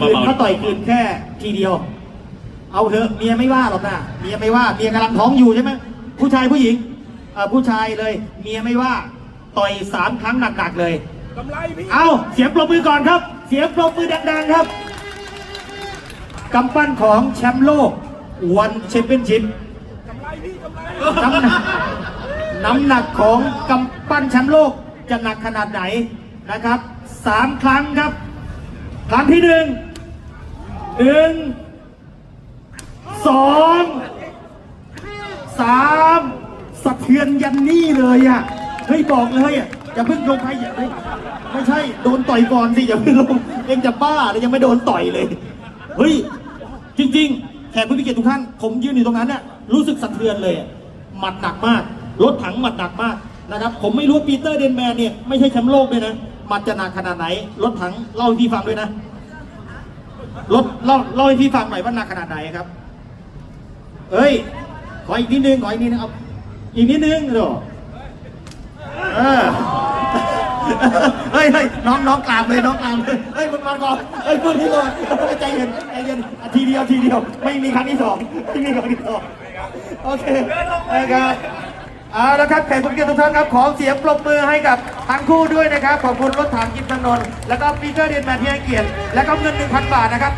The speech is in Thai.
คืนเบาๆเขาต่อยคืนแค่ทีเดียว เอาเถอะเมียไม่ว่าหรอกนะเมียไม่ว่าเมียกำลังท้องอยู่ใช่ไหมผู้ชายผู้หญิงเอ่อผู้ชายเลยเมียไม่ว่าต่อยสามครั้งหนักๆเลยกำไรพี่เอาเสียงปรบมือก่อนครับ เสียงปรบมือดังๆครับกำปั้นของแชมป์โลกวันแชมเปี้ยนชิพกำไรพี่กำไรน้ำหนักน้ำหนักของกำปั้นแชมป์โลกจะหนักขนาดไหนนะครับสามครั้งครับ ครั้งที่หนึ่ง หนึ่งสองสามสะเทือนยันนี่เลยอะเฮ้ยบอกเลยอะอย่าเพิ่งลงไปอย่าเฮ้ยไม่ใช่โดนต่อยก่อนสิอย่าเพิ่งลงเองจะบ้าเลยยังไม่โดนต่อยเลยเฮ้ยจริง ๆแขกผู้มีเกียรติทุกท่านผมยืนอยู่ตรงนั้นน่ะรู้สึกสะเทือนเลยหมัดหนักมากรถถังหมัดหนักมากนะครับผมไม่รู้ว่าปีเตอร์เดนแมนเนี่ยไม่ใช่แชมป์โลกด้วยนะหมัดจะหนักขนาดไหน รถถังเล่าให้พี่ฟังด้วยนะ รถเล่าเล่าให้พี่ฟังหน่อยว่าหนักขนาดไหนครับ เอ้ย ขออีกนิดนึง ขออีกนิดนึงเอาอีกนิดนึงเดี๋ยวเออเฮ้ยเฮ้ยน้องน้องกลามเลยน้องกลามเลยเฮ้ยมันมาก่อนเฮ้ยพูดที่ก่อนเฮ้ยใจเย็นใจเย็นอะทีเดียวทีเดียว ไม่มีครั้งที่สองไม่มีครั้งที่สองโอเคนะครับ เอาละครับแขกผู้เกียรติทุกท่านครับขอเสียงปรบมือให้กับทั้งคู่ด้วยนะครับ ขอบคุณรถถังกิมถนนท์แล้วก็ปีเตอร์เดนแมนที่ให้เกียรติ แล้วก็เงิน 1,000 บาทนะครับ